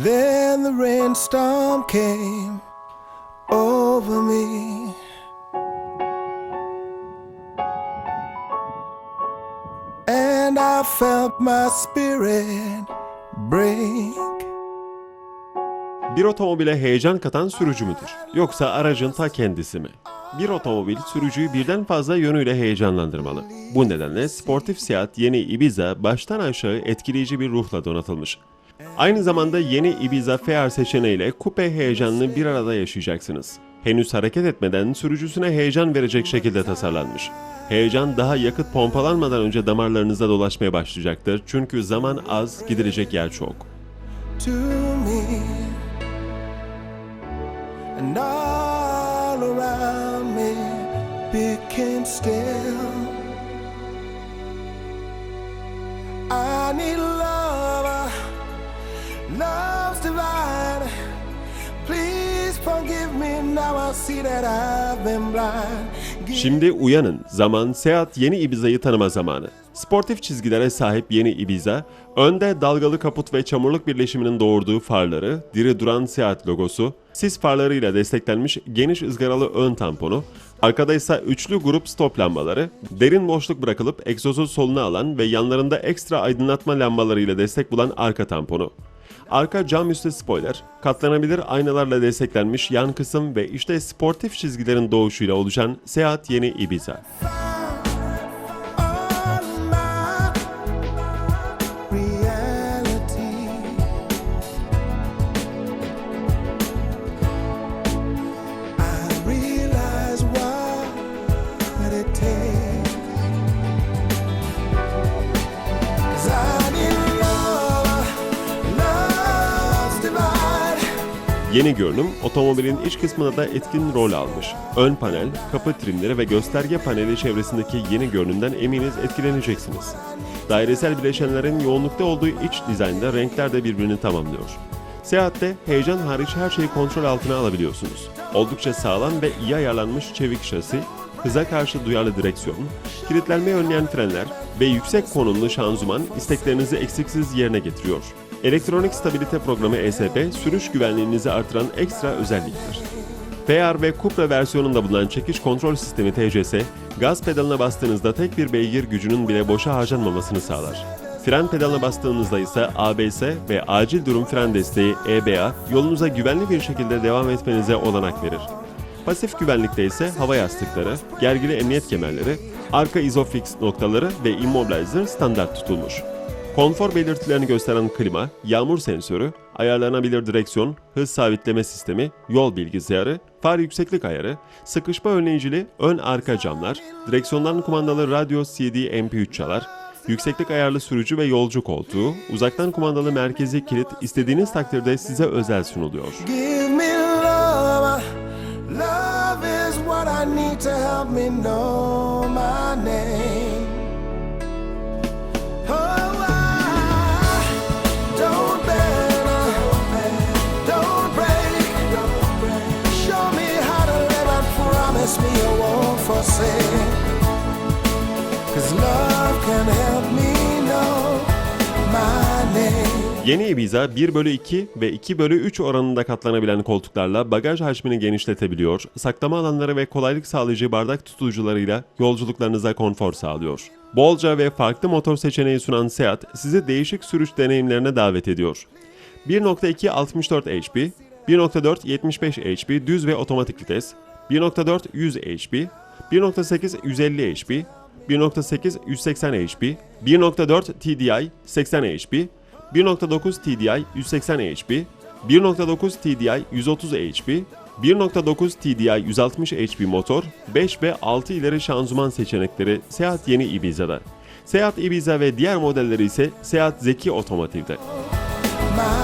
and storm came over me. And I felt my spirit break. Bir otomobile heyecan katan sürücü müdür? Yoksa aracın ta kendisi mi? Bir otomobil sürücüyü birden fazla yönüyle heyecanlandırmalı. Bu nedenle sportif Seat yeni Ibiza baştan aşağı etkileyici bir ruhla donatılmış. Aynı zamanda yeni Ibiza FR seçeneğiyle kupe heyecanını bir arada yaşayacaksınız. Henüz hareket etmeden sürücüsüne heyecan verecek şekilde tasarlanmış. Heyecan daha yakıt pompalanmadan önce damarlarınıza dolaşmaya başlayacaktır çünkü zaman az, gidilecek yer çok. I need love love's divine please forgive me now I see that I've been blind Şimdi uyanın. Zaman Seat yeni Ibiza'yı tanıma zamanı. Sportif çizgilere sahip yeni Ibiza, önde dalgalı kaput ve çamurluk birleşiminin doğurduğu farları, diri duran Seat logosu, sis farlarıyla desteklenmiş geniş ızgaralı ön tamponu, arkada ise üçlü grup stop lambaları, derin boşluk bırakılıp egzozu soluna alan ve yanlarında ekstra aydınlatma lambalarıyla destek bulan arka tamponu. Arka cam üstü spoiler, katlanabilir aynalarla desteklenmiş yan kısım ve işte sportif çizgilerin doğuşuyla oluşan Seat yeni Ibiza. Yeni görünüm otomobilin iç kısmına da etkin rol almış. Ön panel, kapı trimleri ve gösterge paneli çevresindeki yeni görünümden eminiz etkileneceksiniz. Dairesel bileşenlerin yoğunlukta olduğu iç dizaynda renkler de birbirini tamamlıyor. Seyahatte heyecan hariç her şeyi kontrol altına alabiliyorsunuz. Oldukça sağlam ve iyi ayarlanmış çevik şasi, hıza karşı duyarlı direksiyon, kilitlenmeyi önleyen frenler ve yüksek konumlu şanzıman isteklerinizi eksiksiz yerine getiriyor. Elektronik stabilite programı ESP, sürüş güvenliğinizi artıran ekstra özelliktir. FR ve Cupra versiyonunda bulunan çekiş kontrol sistemi TCS, gaz pedalına bastığınızda tek bir beygir gücünün bile boşa harcanmamasını sağlar. Fren pedalına bastığınızda ise ABS ve acil durum fren desteği EBA yolunuza güvenli bir şekilde devam etmenize olanak verir. Pasif güvenlikte ise hava yastıkları, gergili emniyet kemerleri, arka izofix noktaları ve immobilizer standart tutulmuş. Konfor belirtilerini gösteren klima, yağmur sensörü, ayarlanabilir direksiyon, hız sabitleme sistemi, yol bilgisayarı, far yükseklik ayarı, sıkışma önleyicili ön arka camlar, direksiyondan kumandalı radyo CD MP3 çalar, yükseklik ayarlı sürücü ve yolcu koltuğu, uzaktan kumandalı merkezi kilit istediğiniz takdirde size özel sunuluyor. Love is what I need to help me know Yeni Ibiza 1 bölü 2 ve 2 bölü 3 oranında katlanabilen koltuklarla bagaj hacmini genişletebiliyor, saklama alanları ve kolaylık sağlayıcı bardak tutucularıyla yolculuklarınıza konfor sağlıyor. Bolca ve farklı motor seçeneği sunan Seat sizi değişik sürüş deneyimlerine davet ediyor. 1.2 64 HP, 1.4 75 HP düz ve otomatik vites, 1.4 100 HP, 1.8 150 HP, 1.8 180 HP, 1.4 TDI 80 HP, 1.9 TDI 180 HP, 1.9 TDI 130 HP, 1.9 TDI 160 HP motor, 5 ve 6 ileri şanzıman seçenekleri Seat yeni Ibiza'da. Seat Ibiza ve diğer modelleri ise Seat Zeki Otomotiv'de. My